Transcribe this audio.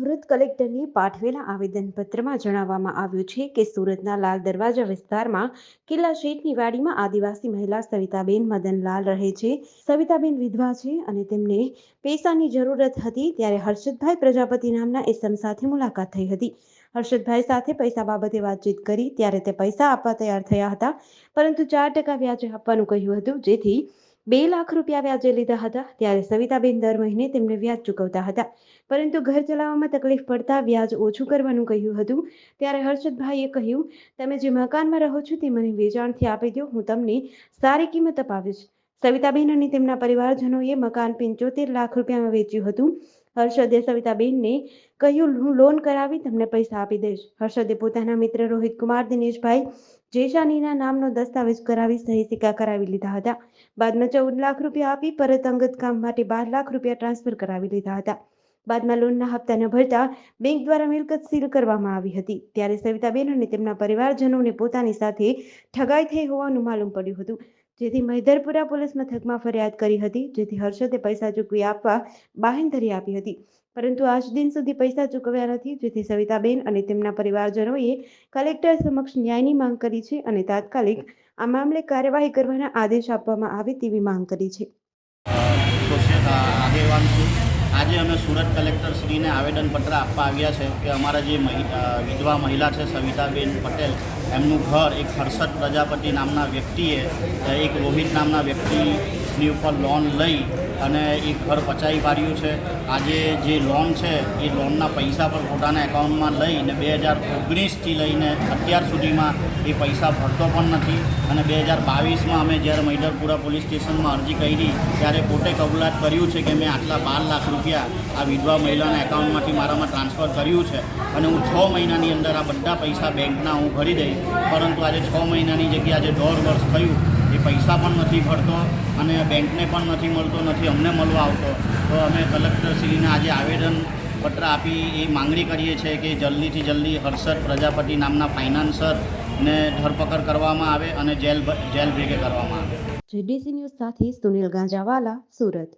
સુરત કલેક્ટરને પાઠવેલા આવેદનપત્રમાં જણાવવામાં આવ્યું છે કે સુરતના લાલ દરવાજા વિસ્તારમાં કિલ્લા શેઠની વાડીમાં આદિવાસી મહિલા સવિતાબેન મદનલાલ રહે છે. સવિતાબેન વિધવા છે અને તેમને પૈસાની જરૂરત હતી ત્યારે હર્ષદભાઈ પ્રજાપતિ નામના એસમ સાથે મુલાકાત થઈ હતી. હર્ષદભાઈ સાથે પૈસા બાબતે વાતચીત કરી ત્યારે તે પૈસા આપવા તૈયાર થયા હતા. પરંતુ ચાર ટકા વ્યાજે આપવાનું કહ્યું હતું, જેથી બે લાખ રૂપિયા વ્યાજે લીધા હતા. ત્યારે સવિતાબેન દર મહિને તેમને વ્યાજ ચૂકવતા હતા. પરંતુ ઘર ચલાવવામાં તકલીફ પડતા વ્યાજ ઓછું કરવાનું કહ્યું હતું. ત્યારે હર્ષદભાઈએ કહ્યું, તમે જે મકાનમાં રહો છો તે મને વેચાણથી આપી દો. હું તમને સારી કિંમત અપાવીશ. સવિતાબેન અને તેમના પરિવારજનોએ મકાન પંચોતેર લાખ રૂપિયામાં વેચ્યું હતું. હર્ષદે સવિતાબેનને કહ્યું, હું લોન કરાવી તમને પૈસા આપી દઈશ. હર્ષદે પોતાના મિત્ર રોહિત કુમાર, દિનેશભાઈ જેશાનીના નામનો દસ્તાવેજ કરાવી સહી સિક્કા કરાવી લીધા હતા. બાદમાં ચૌદ લાખ રૂપિયા આપી પરત અંગત કામ માટે બાર લાખ રૂપિયા ટ્રાન્સફર કરાવી લીધા હતા. બાદમાં લોનના હપ્તા ન ભરતા બેંક દ્વારા મિલકત સીલ કરવામાં આવી હતી. ત્યારે સવિતાબેન અને તેમના પરિવારજનોને પોતાની સાથે ઠગાઈ થઈ હોવાનું માલુમ પડ્યું હતું. જેથી મહિધરપુરા પોલીસ મથકમાં ફરિયાદ કરી હતી, જેથી હર્ષદે પૈસા ચૂકવી આપવા બાહેંધરી આપી હતી. પરંતુ આજ દિન સુધી પૈસા ચૂકવ્યા નથી, જેથી સવિતાબેન અને તેમના પરિવારજનોએ કલેક્ટર સમક્ષ ન્યાયની માંગ કરી છે અને તાત્કાલિક આ મામલે કાર્યવાહી કરવાના આદેશ આપવામાં આવે તેવી માંગ કરી છે. આગેવાન આજે અમે સુરત કલેક્ટરશ્રીને આવેદનપત્ર આપવા આવ્યા છે કે અમારા જે વિધવા મહિલા છે સવિતાબેન પટેલ એમનું ઘર એક હર્ષદ પ્રજાપતિ નામના વ્યક્તિએ એક રોહિત નામના વ્યક્તિની ઉપર લોન લઈ અને એ ઘર પચાવી પાડ્યું છે. આજે જે લોન છે, એ લોનના પૈસા પણ પોતાના એકાઉન્ટમાં લઈને બે હજાર ઓગણીસથી લઈને અત્યાર સુધીમાં એ પૈસા ભરતો પણ નથી. અને બે હજાર બાવીસમાં અમે જ્યારે મૈદરપુરા પોલીસ સ્ટેશનમાં અરજી કરી, ત્યારે પોતે કબૂલાત કર્યું છે કે મેં આટલા બાર લાખ રૂપિયા આ વિધવા મહિલાના એકાઉન્ટમાંથી મારામાં ટ્રાન્સફર કર્યું છે. અને હું છ મહિનાની અંદર આ બધા પૈસા બેંકના હું ભરી દઈશ. પરંતુ આજે છ મહિનાની જગ્યાએ આજે દોઢ વર્ષ થયું, એ પૈસા પણ નથી ભરતો અને બેંકને પણ નથી મળતો, નથી અમને મળવા આવતો. તો અમે કલેક્ટરશ્રીને આજે આવેદન પત્ર આપી એ માંગણી કરીએ છીએ કે જલ્દીથી જલ્દી હર્ષદ પ્રજાપતિ નામના ફાઇનાન્સરને ધરપકડ કરવામાં આવે અને જેલ જેલ ભેગે કરવામાં આવે. જીડીસી ન્યૂઝ સાથે સુનિલ ગાંજાવાલા, સુરત.